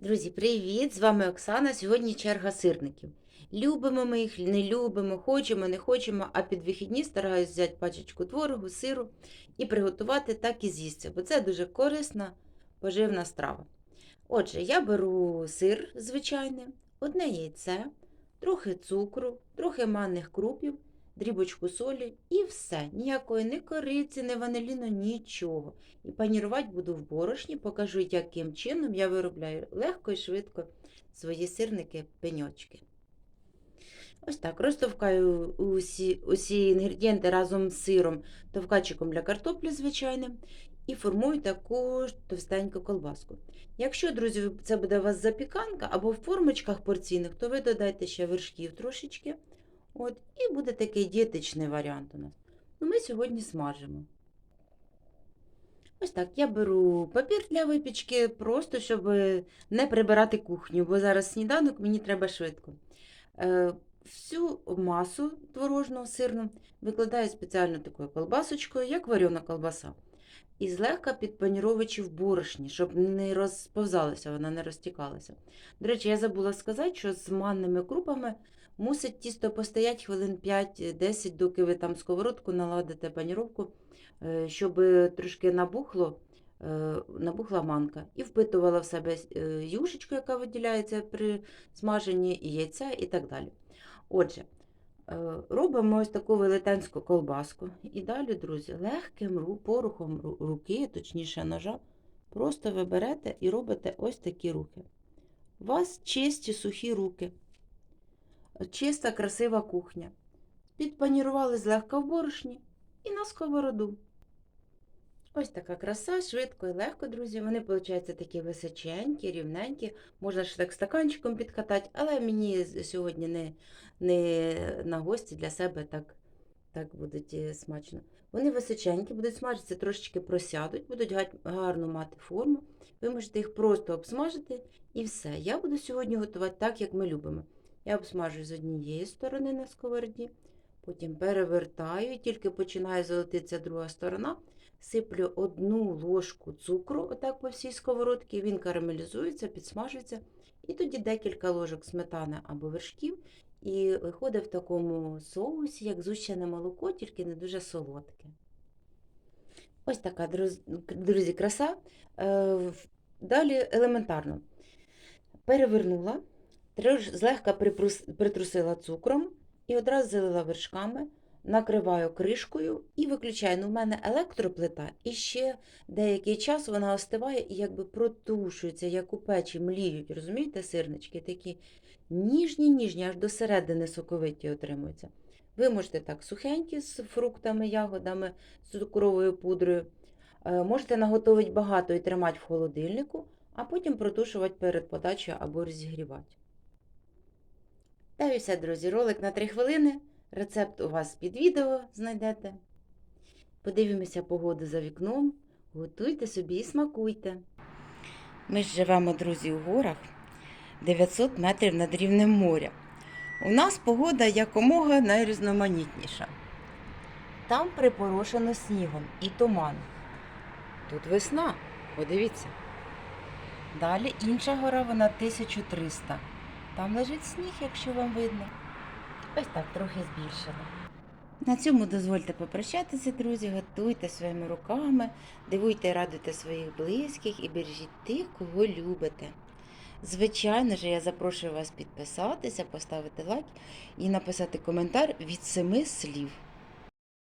Друзі, привіт! З вами Оксана. Сьогодні черга сирників. Любимо ми їх, не любимо, хочемо, не хочемо, а під вихідні стараюсь взяти пачечку творогу, сиру і приготувати так і з'їсти, бо це дуже корисна, поживна страва. Отже, я беру сир звичайний, одне яйце, трохи цукру, трохи манних крупів, дрібочку солі і все. Ніякої ні кориці, ні ваниліну, нічого. І панірувати буду в борошні, покажу, яким чином я виробляю легко і швидко свої сирники пеньочки. Ось так, розтовкаю усі, усі інгредієнти разом з сиром, товкачиком для картоплі звичайним, і формую таку товстеньку колбаску. Якщо, друзі, це буде у вас запіканка або в формочках порційних, то ви додайте ще вершків трошечки. От, і буде такий дієтичний варіант у нас. Ну, ми сьогодні смажимо. Ось так, я беру папір для випічки, просто щоб не прибирати кухню, бо зараз сніданок мені треба швидко. Е, Всю масу творожну сирну викладаю спеціально такою колбасочкою, як варена колбаса. І злегка підпаніровуючи в борошні, щоб не розповзалася, вона не розтікалася. До речі, я забула сказати, що з манними крупами мусить тісто постояти хвилин 5-10, доки ви там сковородку наладите паніровку, е, щоб трошки набухло, е, набухла манка. І впитувала в себе е, юшечку, яка виділяється при смаженні, і яйця і так далі. Отже, робимо ось таку велетенську колбаску. І далі, друзі, легким ру- порухом руки, точніше ножа, просто ви берете і робите ось такі рухи. У вас чисті сухі руки, чиста, красива кухня. Підпанірували злегка в борошні і на сковороду. Ось така краса, швидко і легко, друзі. Вони, виходять, такі височенькі, рівненькі. Можна ще так стаканчиком підкатати, але мені сьогодні не, не на гості для себе так, так будуть е, смачно. Вони височенькі, будуть смажитися, трошечки просядуть, будуть гарно мати форму. Ви можете їх просто обсмажити і все. Я буду сьогодні готувати так, як ми любимо. Я обсмажую з однієї сторони на сковороді, потім перевертаю, і тільки починає золотитися друга сторона. Сиплю одну ложку цукру, отак по всій сковородці, він карамелізується, підсмажується. І тоді декілька ложок сметани або вершків, і виходить в такому соусі, як зущене молоко, тільки не дуже солодке. Ось така, друзі, краса. Е, Далі елементарно. Перевернула, злегка притрусила цукром і одразу залила вершками накриваю кришкою і виключаю. Ну, в мене електроплита, і ще деякий час вона остиває і якби протушується, як у печі, мліють, розумієте, сирнички такі ніжні, ніжні, аж до середини соковиті отримуються. Ви можете так сухенькі з фруктами, ягодами, з цукровою пудрою. Е, Можете наготовити багато і тримати в холодильнику, а потім протушувати перед подачею або розігрівати. Та і все, друзі, ролик на 3 хвилини. Рецепт у вас під відео знайдете. Подивимося погоду за вікном. Готуйте собі і смакуйте. Ми ж живемо, друзі, у горах 900 метрів над рівнем моря. У нас погода якомога найрізноманітніша. Там припорошено снігом і туман. Тут весна, подивіться. Далі інша гора, вона 1300. Там лежить сніг, якщо вам видно. Ось так трохи збільшила. На цьому дозвольте попрощатися, друзі. Готуйте своїми руками, дивуйте і радуйте своїх близьких і бережіть тих, кого любите. Звичайно ж, я запрошую вас підписатися, поставити лайк і написати коментар від семи слів.